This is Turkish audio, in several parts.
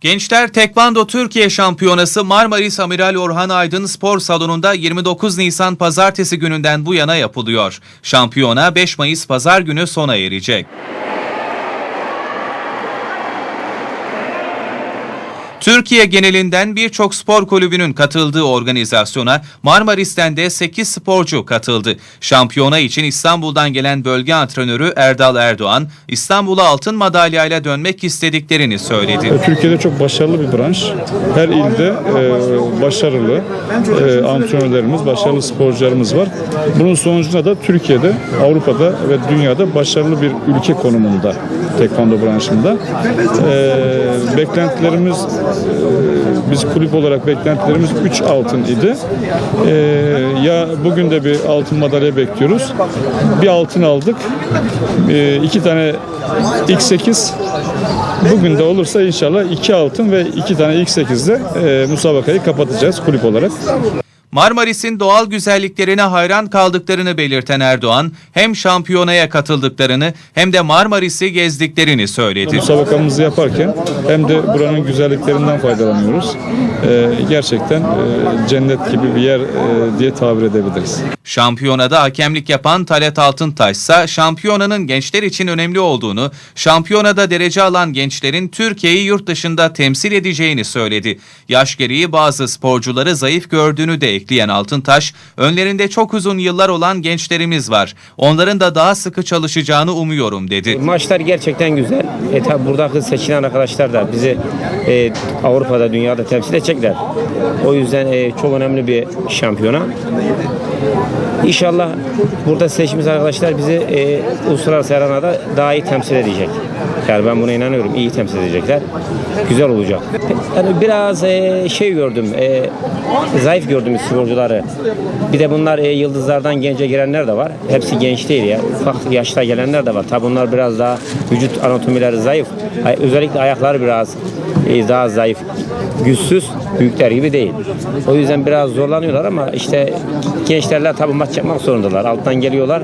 Gençler Tekvando Türkiye Şampiyonası Marmaris Amiral Orhan Aydın Spor Salonu'nda 29 Nisan Pazartesi gününden bu yana yapılıyor. Şampiyona 5 Mayıs Pazar günü sona erecek. Türkiye genelinden birçok spor kulübünün katıldığı organizasyona Marmaris'ten de 8 sporcu katıldı. Şampiyona için İstanbul'dan gelen bölge antrenörü Erdal Erdoğan, İstanbul'a altın madalyayla dönmek istediklerini söyledi. Türkiye'de çok başarılı bir branş. Her ilde e, başarılı e, antrenörlerimiz, başarılı sporcularımız var. Bunun sonucunda da Türkiye'de, Avrupa'da ve dünyada başarılı bir ülke konumunda tekvando branşında. E, beklentilerimiz, biz kulüp olarak beklentilerimiz 3 altın idi. E, ya bugün de bir altın madalya bekliyoruz. Bir altın aldık. E, iki tane X8 Bugün de olursa inşallah iki altın ve iki tane ilk sekizde e, musabakayı kapatacağız kulüp olarak. Marmaris'in doğal güzelliklerine hayran kaldıklarını belirten Erdoğan, hem şampiyonaya katıldıklarını hem de Marmaris'i gezdiklerini söyledi. Musabakamızı yaparken hem de buranın güzelliklerinden faydalanıyoruz. E, gerçekten e, cennet gibi bir yer e, diye tabir edebiliriz. Şampiyonada hakemlik yapan Talat Altıntaş ise şampiyonanın gençler için önemli olduğunu, şampiyonada derece alan gençlerin Türkiye'yi yurt dışında temsil edeceğini söyledi. Yaş gereği bazı sporcuları zayıf gördüğünü de ekleyen Altıntaş, önlerinde çok uzun yıllar olan gençlerimiz var. Onların da daha sıkı çalışacağını umuyorum dedi. Maçlar gerçekten güzel. E tabi buradaki seçilen arkadaşlar da bizi e, Avrupa'da, dünyada temsil edecekler. O yüzden e, çok önemli bir şampiyona. İnşallah burada seçtiğimiz arkadaşlar bizi e, uluslararası arenada daha iyi temsil edecek. Yani ben buna inanıyorum. İyi temsil edecekler. Güzel olacak. Yani biraz e, şey gördüm. E, zayıf gördüm sporcuları. Bir de bunlar e, yıldızlardan gence girenler de var. Hepsi genç değil ya. Ufak yaşta gelenler de var. Tabi bunlar biraz daha vücut anatomileri zayıf. Ay- Özellikle ayakları biraz e, daha zayıf. Güçsüz. Büyükler gibi değil. O yüzden biraz zorlanıyorlar ama işte gençlerle tabi maç yapmak zorundalar. Alttan geliyorlar.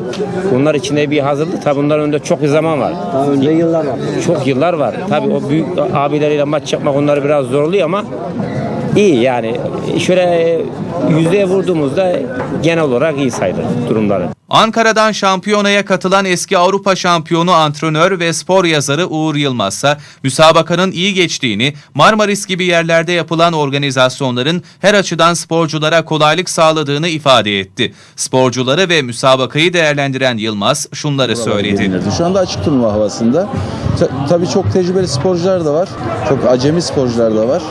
Bunlar içinde bir hazırlık. Tabi bunların önünde çok bir zaman var. Önce yıllar var. Çok yıllar var. Tabii o büyük abileriyle maç yapmak onları biraz zorluyor ama iyi yani. Şöyle yüzdeye vurduğumuzda genel olarak iyi sayılır durumları. Ankara'dan şampiyonaya katılan eski Avrupa şampiyonu antrenör ve spor yazarı Uğur Yılmaz ise müsabakanın iyi geçtiğini, Marmaris gibi yerlerde yapılan organizasyonların her açıdan sporculara kolaylık sağladığını ifade etti. Sporcuları ve müsabakayı değerlendiren Yılmaz şunları söyledi. Şu anda açık turnuva havasında. Ta- tabii çok tecrübeli sporcular da var. Çok acemi sporcular da var.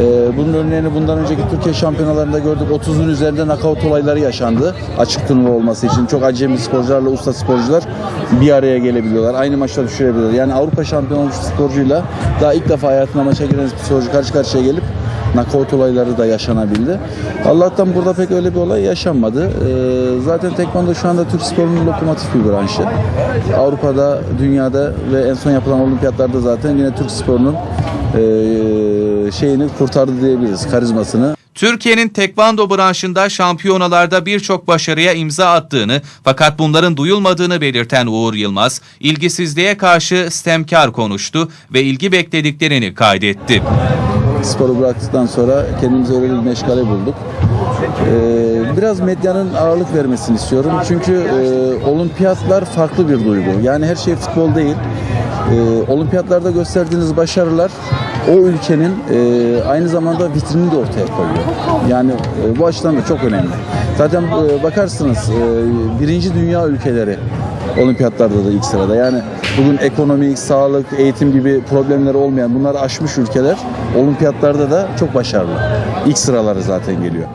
Ee, bunun örneğini bundan önceki Türkiye şampiyonalarında gördük. 30'un üzerinde nakavt olayları yaşandı. Açık turnuva olması için. Çok acemi sporcularla usta sporcular bir araya gelebiliyorlar. Aynı maçta düşürebiliyorlar. Yani Avrupa şampiyonu olmuş sporcuyla daha ilk defa hayatında maça giren sporcu karşı karşıya gelip nakavt olayları da yaşanabildi. Allah'tan burada pek öyle bir olay yaşanmadı. Ee, zaten tekvando şu anda Türk sporunun lokomotif bir branşı. Avrupa'da, dünyada ve en son yapılan olimpiyatlarda zaten yine Türk sporunun ee, şeyini kurtardı diyebiliriz, karizmasını. Türkiye'nin tekvando branşında şampiyonalarda birçok başarıya imza attığını fakat bunların duyulmadığını belirten Uğur Yılmaz, ilgisizliğe karşı stemkar konuştu ve ilgi beklediklerini kaydetti. Sporu bıraktıktan sonra kendimize öyle bir meşgale bulduk. Ee, biraz medyanın ağırlık vermesini istiyorum. Çünkü e, olimpiyatlar farklı bir duygu. Yani her şey futbol değil. Ee, olimpiyatlarda gösterdiğiniz başarılar o ülkenin e, aynı zamanda vitrinini de ortaya koyuyor. Yani e, bu açıdan da çok önemli. Zaten e, bakarsınız e, birinci dünya ülkeleri olimpiyatlarda da ilk sırada. Yani bugün ekonomik, sağlık, eğitim gibi problemleri olmayan bunları aşmış ülkeler olimpiyatlarda da çok başarılı. İlk sıraları zaten geliyor.